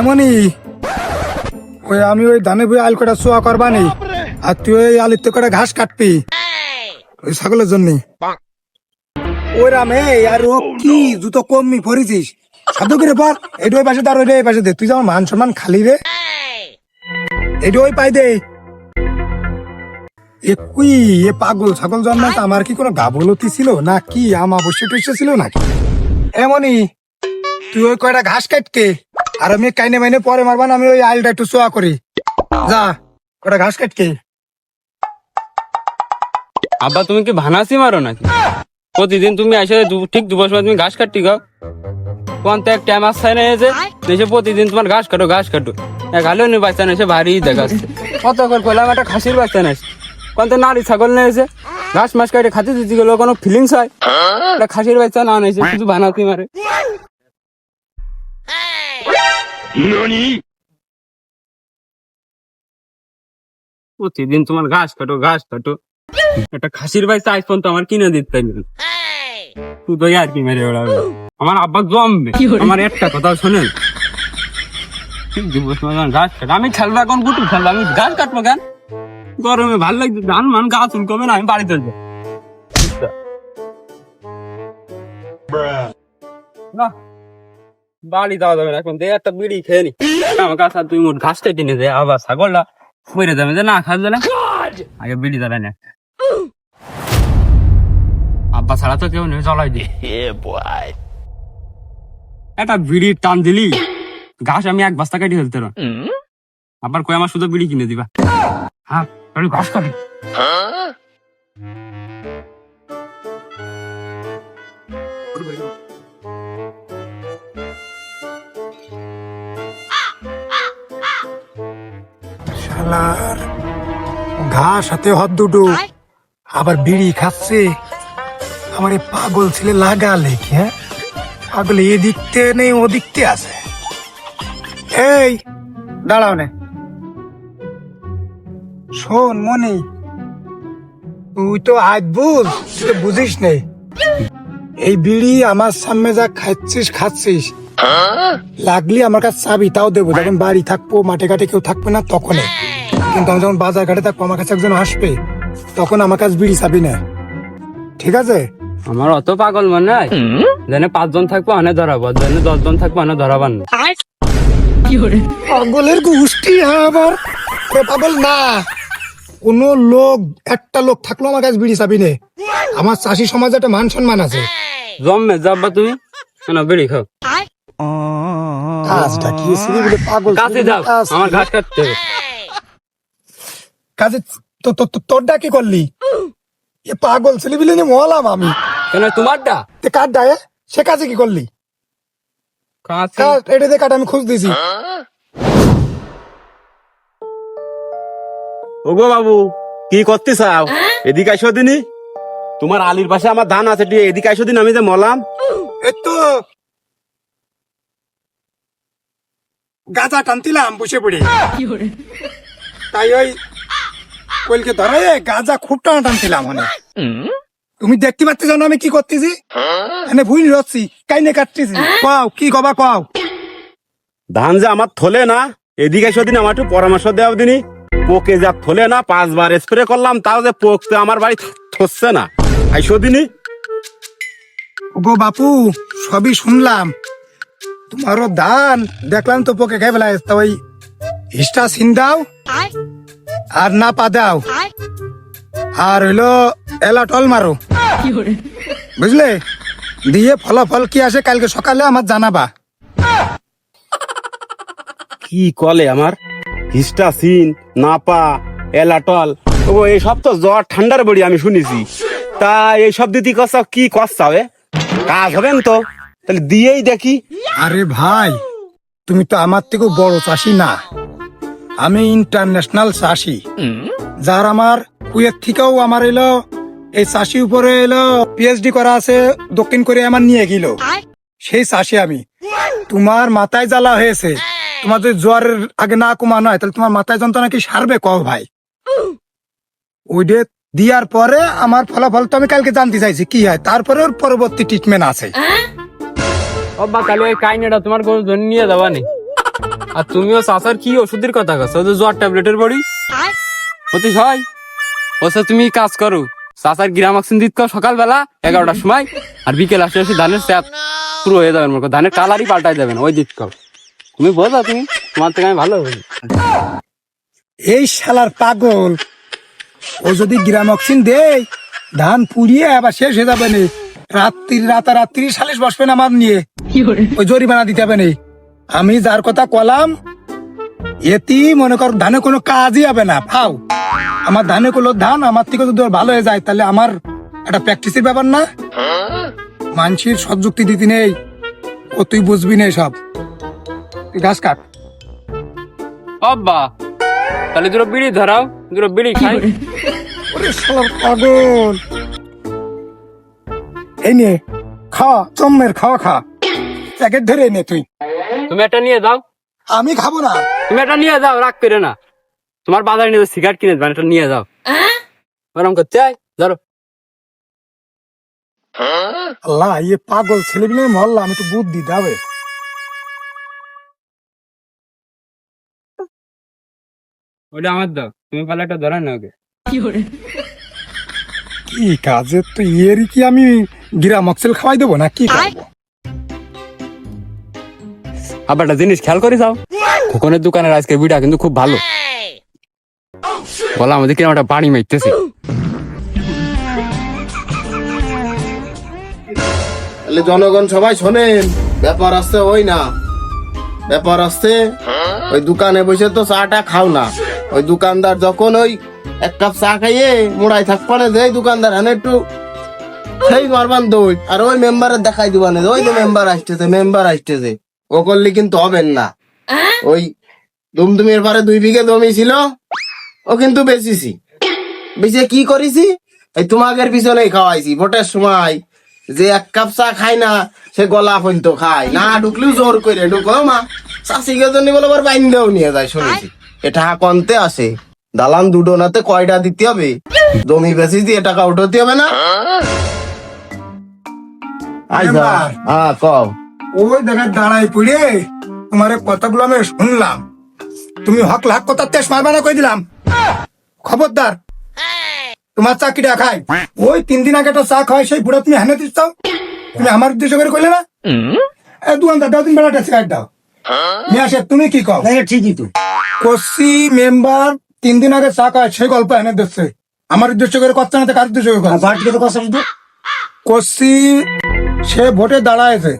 এমনই ওই আমি ওই ধানে বই আল কটা শোয়া করবানি, আর তুই ওই আলির তো কটা ঘাস কাটবি, ওই ছাগলের জন্য। ওই রাম আর ও কি জুতো কমই পরেছিস? সাধু করে পর এটা ওই পাশে ওইটা এই পাশে দে, তুই যেমন মান সম্মান খালি রে। এটা ওই পাই দে। এ কুই, এ পাগল ছাগল জন্মাতে আমার কি কোনো গাবলতি ছিল, না কি আমা বসে টসে ছিল নাকি? এমনই তুই ওই কয়টা ঘাস কাটকে আর আমি কাইনে মাইনে পরে মারবান আমি ওই আইলটা একটু সোয়া করি। যা কয়টা ঘাস কাটকে। আব্বা, তুমি কি ভানাসি মারো নাকি? প্রতিদিন তুমি দু- ঠিক দুবার সময় তুমি ঘাস কাটতি গাও কোন তো এক টাইম আসছে না এসে এসে প্রতিদিন তোমার ঘাস কাটো ঘাস কাটো। এক হালেও নি বাচ্চা না এসে ভারী দেখাচ্ছে। কত করে কইলাম, একটা খাসির বাচ্চা না এসে। কোন তো নারী ছাগল না ঘাস মাস কাটে, খাতে দিতে গেলে কোনো ফিলিংস হয়। একটা খাসির বাচ্চা না এসে শুধু ভানাসি মারে। প্রতিদিন তোমার ঘাস কাটো ঘাস কাটো। একটা খাসির বাচ্চা আজ পর্যন্ত আমার কিনে দিতে পারবি না। তুই তো আর কি মেরে ওড়াবে আমার আব্বা জমবে। আমার একটা কথা শোনেন দিবস গাছ আমি খেলব এখন গুটু খেলব। আমি গাছ কাটবো কেন? গরমে ভালো লাগছে ধান মান গাছ উনকবে না আমি বাড়িতে যাব না বাড়ি যাওয়া যাবে না এখন দে একটা বিড়ি খেয়ে নি। আমার কাছে দুই মুঠ ঘাস কেটে নিয়ে দে আবার ছাগলটা মরে যাবে যে না খাস দিলে আগে বিড়ি দাঁড়ায় না। আব্বা ছাড়া তো কেউ নেই জ্বলাই দি। একটা বিড়ি টান দিলি ঘাস আমি এক বস্তা কাটি ফেলতে আবার কই আমার শুধু বিড়ি কিনে দিবা? হ্যাঁ ঘাস কাটি। শালার ঘাস হাতে হাত দুটো। আবার বিড়ি খাচ্ছে। আমার এই পাগল ছেলে লাগালে কি হ্যাঁ? পাগল এদিকতে নেই ওদিকতে আছে। এই দাঁড়াও নে। শোন মনি তুই তো আজ বুঝ তুই তো বুঝিস নেই এই বিড়ি আমার সামনে যা খাচ্ছিস খাচ্ছিস। লাগলি আমার কাছে চাবি তাও দেবো। যখন বাড়ি থাকব মাঠে ঘাটে কেউ থাকবে না তখনই। কিন্তু আমি যখন বাজার ঘাটে থাকব আমার কাছে একজন আসবে তখন আমার কাছে বিড়ি চাবি না। ঠিক আছে? আমার অত পাগল মনে হয়। জানে পাঁচজন থাকব আনে ধরাবো জানে দশজন থাকব আনে ধরাবান না পাগলের গোষ্ঠী আবার। পাগল না। কোন লোক একটা লোক থাকল আমার কাছে বিড়ি চাবি নে। আমার চাষি সমাজে একটা মান সম্মান আছে। জমে যাব্বা তুমি। না বিড়ি খাও। কাজটা কি ছিলি বলে পাগল? কাছে যাও আমার ঘাস কাটতে কাজে তো তো- তো- তোরটা কি করলি? এ পাগল ছিলি বলে নিয়ে মলাম আমি। কেন তোমারটা তে কার ডায়ে সে কাজে কি করলি? এটা দিয়ে কাট আমি খোঁজ দিছি। ওগো বাবু কি করতে চাও এদিকে আইসো দিনই তোমার আলির পাশে আমার ধান আছে দিয়ে এদিকে আইসো দিন আমি যে মলাম তো গাঁজা টানতিলাম বসে পড়ে। তাই ওই কলকে ধরে গাঁজা খুব টানা টানছিলাম অনেক তুমি দেখতে পাচ্ছ না আমি কি করতেছি? এনে ভুল রচ্ছি কাইনে কাটতেছি। কও কি কবা কও ধান যে আমার থলে না এদিকে আইসো দিন আমার একটু পরামর্শ দেওয়া দিনই পোকে যা থলে না পাঁচবার স্প্রে করলাম তাও যে পোক তো আমার বাড়ি থসছে না। আইসো দিনই গো বাপু সবই শুনলাম। তোমারও দান দেখলাম তো পোকে খাই ফেলা তা ওই হিস্টা সিন দাও। আর না পা দাও। আর? হইল এলাটল মারো। বুঝলে? দিয়ে ফলাফল কি আসে কালকে সকালে আমার জানাবা। কি কলে আমার? হিস্টাসিন নাপা এলাটল ও এইসব তো জ্বর ঠান্ডার বড়ি আমি শুনেছি। তা এইসব দিদি কষা কি কষা হবে কাজ হবেন তো? তাহলে দিয়েই দেখি। আরে ভাই তুমি তো আমার থেকেও বড় চাষি না। আমি ইন্টারন্যাশনাল চাষি। যার আমার কুয়েত থেকেও আমার এলো এই চাষি উপরে এলো পিএইচডি করা আছে দক্ষিণ কোরিয়া আমার নিয়ে গেল। সেই চাষি আমি। তোমার মাথায় জ্বালা হয়েছে। তোমার যদি জ্বরের আগে না কমানো হয় তাহলে তোমার মাথায় যন্ত্রণা কি সারবে কও ভাই? ওইটা দিয়ার পরে আমার ফলাফল তো আমি কালকে জানতে চাইছি কি হয়? তারপরে ওর পরবর্তী ট্রিটমেন্ট আছে। অব্বা তাহলে ওই কাইনেটা তোমার কোনো জন্য নিয়ে যাবা নি আর তুমিও চাচার কি ওষুধের কথা কছো ওই যে জ্বর ট্যাবলেটের বড়ি? অতীশ হয় ওসে তুমি কাজ করো চাচার গ্রামাক্সিন দিত কাও সকালবেলা এগারোটার সময় আর বিকেল আসে আসে ধানের স্যাপ পুরো হয়ে যাবে মনে ধানের কালারই পাল্টাই যাবে না ওই দিত তুমি বোঝো তুমি তোমার থেকে আমি ভালো এই শালার পাগল ও যদি গ্রামক্সিন দেয় ধান পুড়িয়ে আবার শেষ হয়ে যাবে নে। রাত্রি রাতারাত্রি সালিশ বসবেন আমার নিয়ে। ওই জরিমানা দিতে হবে নে। আমি যার কথা কলাম এটি মনে কর ধানে কোনো কাজই হবে না। ফাও আমার ধানে কোনো ধান আমার থেকে যদি ভালো হয়ে যায় তাহলে আমার একটা প্র্যাকটিসের ব্যাপার না? মানসির সব যুক্তি দিতে নেই ও তুই বুঝবি না সব গাছ কাট। অব্বা তাহলে দুটো বিড়ি ধরাও দুটো বিড়ি খাই। ওরে পাগল। এই নে খাওয়া চম্মের খাওয়া খা। প্যাকেট ধরে নে তুই। তুমি একটা নিয়ে দাও আমি খাব না। তুমি একটা নিয়ে যাও রাগ করে না। তোমার বাজারে নিয়ে সিগারেট কিনে দেবেন একটা নিয়ে যাও। ওরম করতে আয় ধরো। আল্লাহ ইয়ে পাগল ছেলেগুলো মহল্লা আমি তো বুদ্ধি দাবে। ওটা আমার দাও তুমি পালে একটা ধরা না ওকে। কি কাজে তো ইয়েরই কি আমি গিরা মক্সেল খাওয়াই দেবো না কি করব? আবার একটা জিনিস খেয়াল করে যাও। খোকনের দোকানের আজকে বিটা কিন্তু খুব ভালো। বলা আমাদের কিরম একটা বাড়ি মারতেছে জনগণ সবাই শোনেন, ব্যাপার আসছে ওই না। ব্যাপার আসছে, ওই দোকানে বসে তো চাটা খাও না। ওই দোকানদার যখন ওই এক কাপ চা খাইয়ে মোড়াই থাকপানে দেয় দোকানদার হানে একটু সেই মারবান দই আর ওই মেম্বারের দেখাই দিবানে ওই যে মেম্বার আসতেছে মেম্বার আসতেছে। ও করলে কিন্তু হবেন না। ওই দুমদুমের পারে দুই বিঘে জমি ছিল ও কিন্তু বেচিছি। বেচে কি করেছি? এই তোমাদের পিছনেই খাওয়াইছি। ভোটের সময় যে এক কাপ চা খায় না সে গলা পর্যন্ত খায়। না ঢুকলেও জোর করে ঢুকো মা। চাষিকে জন্য বলে আবার বাইন্দেও নিয়ে যায় শুনেছি। এটা কনতে আসে। দালান দুটো নাতে কয়টা দিতে হবে? জমি বেশি দিয়ে টাকা উঠাতে হবে না? আচ্ছা হ্যাঁ কও। ওই দেখা দাঁড়াই পড়ে। তোমার কথাগুলো আমি শুনলাম। তুমি হক লাখ কথা তেজ মারবা না কই দিলাম? খবরদার তোমার চাকরিটা খাই। ওই তিন দিন আগে একটা চা খাওয়াই সেই বুড়া তুমি হেনে দিচ্ছ? তুমি আমার উদ্দেশ্য করে কইলে না? দোকানদার দাও তুমি বেলাটা সিগারেট দাও। নিয়ে আসে তুমি কি কও? ঠিকই তো। কষি মেম্বার তিন দিন আগে চা খায় সেই গল্প হেনে দিচ্ছে। আমার উদ্দেশ্য করে কথা না তো কার উদ্দেশ্য করে কথা কষি সে ভোটে দাঁড়ায়ছে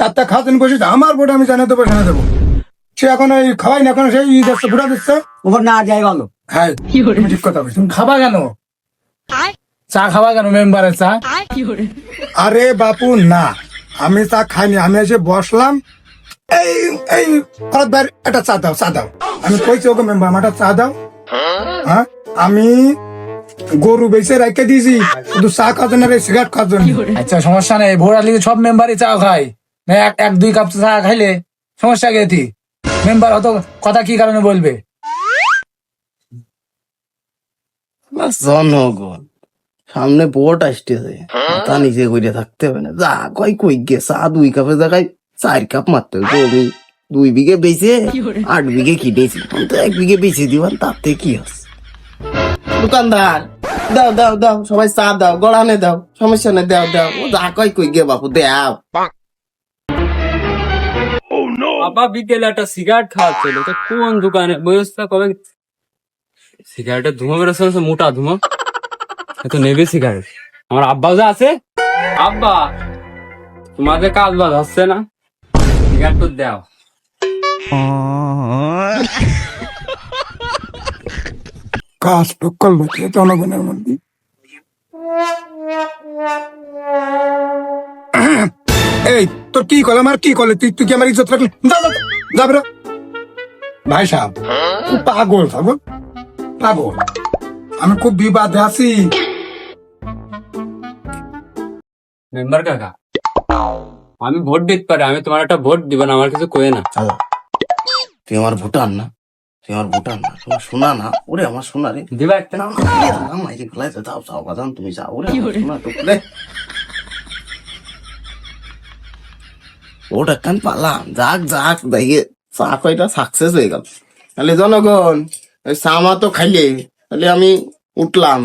তারটা খাতেন বসেছে আমার ভোট আমি জানাতে দেবো জানা দেবো। সে এখন ওই খাওয়াই না এখন সেই ই দিচ্ছে ভোটা দিচ্ছে। ওপর না যাই ভালো হ্যাঁ তুমি ঠিক কথা বলছো। তুমি খাবা কেন? চা খাওয়া কেন মেম্বারের চা? আরে বাপু না। আমি চা খাইনি আমি এসে বসলাম। এই এই ভাই একটা চা দাও চা দাও। আমি কইছি ওকে মেম্বার আমার একটা চা দাও। হ্যাঁ? আমি গরু বেঁচে রেখে দিয়েছি শুধু চা খাওয়ার জন্য সিগারেট খাওয়ার জন্য। আচ্ছা সমস্যা নেই ভোর আসলে সব মেম্বারই চা খায়। এক এক, দুই কাপ চা খাইলে সমস্যা গেছি মেম্বার অত কথা কি কারণে বলবে? জনগণ, সামনে ভোট আসতেছে। তা নিজে কইরে থাকতে হবে না। যা কই কই গে, চা দুই কাপে জায়গায় চার কাপ মারতে হবে দুই বিঘে বেচে, আট বিঘে কিনেছি। আমি তো এক বিঘে বেচে দিবান, তাতে কি আছে? দোকানদার, দাও দাও দাও, সবাই চা দাও, গড়ানে দাও, সমস্যা নেই, দাও দাও। যা কই কই গে বাপু, দাও। বাবা বিকেলে একটা সিগারেট খাওয়াচ্ছিল তো কোন দোকানে? বয়সটা কবে? সিগারেটের ধুমো বেরোচ্ছে মোটা ধুমো এ তো নেবে সিগারেট আমার আব্বা যে আছে। আব্বা, তোমাদের কাজ বাজ হচ্ছে না? সিগারেট তো দাও। কাজ তো করল জনগণের মধ্যে। এই তোর কি করলাম আর কি করলে তুই তুই কি আমার ইজ্জত রাখলি? যা যা, যা, যা বেরো। ভাই সাহেব পাগল পাগল? পাগল। আমি খুব বিবাদে আছি। মেম্বার কাকা আমি ভোট দিতে পারি আমি তোমার একটা ভোট দিব না আমার কিছু কয়ে না। তুই আমার ভুটান না? তুই আমার ভুটান না? তোমার শোনা না? ওরে আমার শোনা রে। দিবা একটা। না ফেলাই তো যাও যাও বাজান তুমি যাও ওরে শোনা তো ওটা কান পালাম যাক যাক, দেখে, চা কয়টা সাকসেস হয়ে গেল। তাহলে জনগণ সামা তো খাইলে তাহলে আমি উঠলাম।